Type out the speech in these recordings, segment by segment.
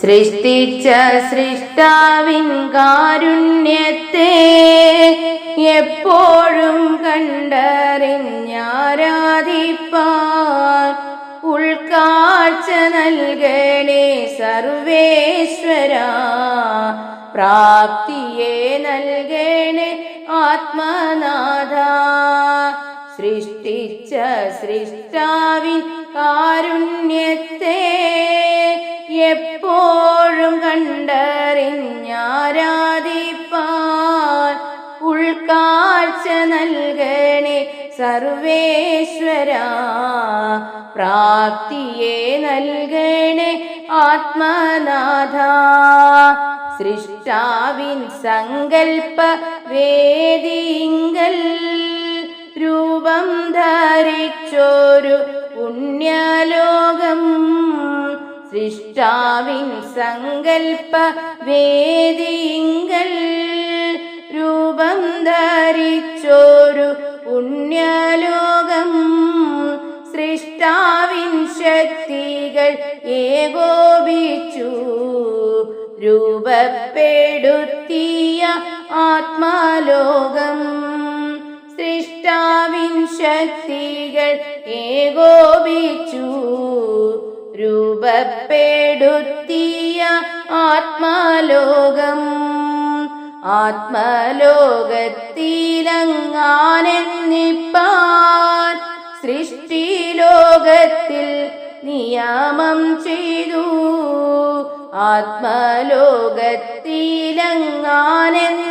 സൃഷ്ടിച്ച സൃഷ്ടാവിൻ കാരുണ്യത്തെ എപ്പോഴും കണ്ടറിഞ്ഞാരാധിപ്പാൻ ഉൾക്കാഴ്ച നൽകണേ സർവേശ്വര. പ്രാപ്തിയെ നൽകണേ ആത്മനാഥ. സൃഷ്ടിച്ച സൃഷ്ടാവിൻ കാരുണ്യത്തെ എപ്പോഴും കണ്ടറിഞ്ഞാരാധിപ്പാൻ ഉൾക്കാഴ്ച നൽകണേ സർവേശ്വര. പ്രാപ്തിയെ നൽകണേ ആത്മനാഥ. സൃഷ്ടാവിൻ സങ്കൽപ്പ വേദിങ്കൽ രൂപം ധരിച്ചോരു പുണ്യലോകം. സൃഷ്ടാവിൻ സങ്കൽപ്പ വേദിങ്കൽ രൂപം ധരിച്ചോരു പുണ്യലോകം. സൃഷ്ടാവിൻ ശക്തികൾ ഏകോപിച്ചു. രൂപപ്പെടുത്തിയ ആത്മാലോകം. സൃഷ്ടാവിൻ ശക്തികൾ ഏകോപിച്ചു. രൂപപ്പെടുത്തിയ ആത്മാലോകം. ആത്മലോകത്തിലങ്ങാനെന്നിപ്പാൻ സൃഷ്ടിലോകത്തിൽ നിയമം ചെയ്തു. ആത്മലോകത്തിലങ്ങാനെന്നിപ്പാൻ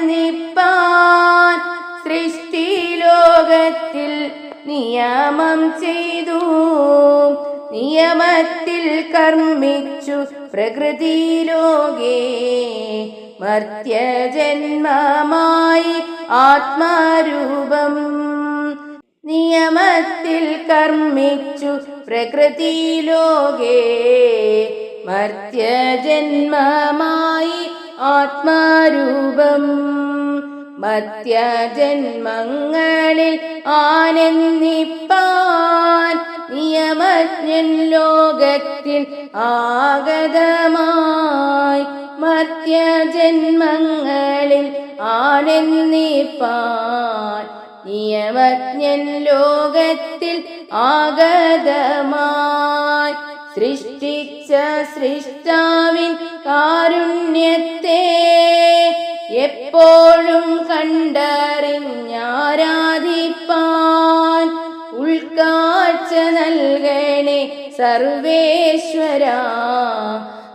നിയമം ചെയ്തു. നിയമത്തിൽ കർമ്മിച്ചു പ്രകൃതി ലോകേ. മർത്യജന്മമായി ആത്മാരൂപം. നിയമത്തിൽ കർമ്മിച്ചു പ്രകൃതി ലോകേ. മർത്യജന്മമായി ആത്മാരൂപം. മധ്യജന്മങ്ങളിൽ ആനന്ദിപ്പാൻ നിയമജ്ഞൻ ലോകത്തിൽ ആഗതമായി മധ്യജന്മങ്ങളിൽ ആനന്ദിപ്പാൻ നിയമജ്ഞൻ ലോകത്തിൽ ആഗതമായി സൃഷ്ടിച്ച സൃഷ്ടാവിൻ കാരുണ്യത്തെ എപ്പോഴും കണ്ടറിഞ്ഞാരാധിപ്പാൻ സർവേശ്വര.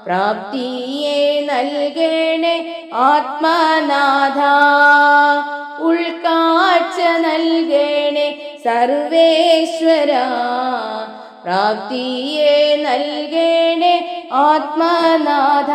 പ്രാപ്തിയെ നൽകണേ ആത്മനാഥ. ഉൾക്കാഴ്ച നൽകണേ സർവേശ്വര. പ്രാപ്തിയെ നൽകണേ ആത്മനാഥ.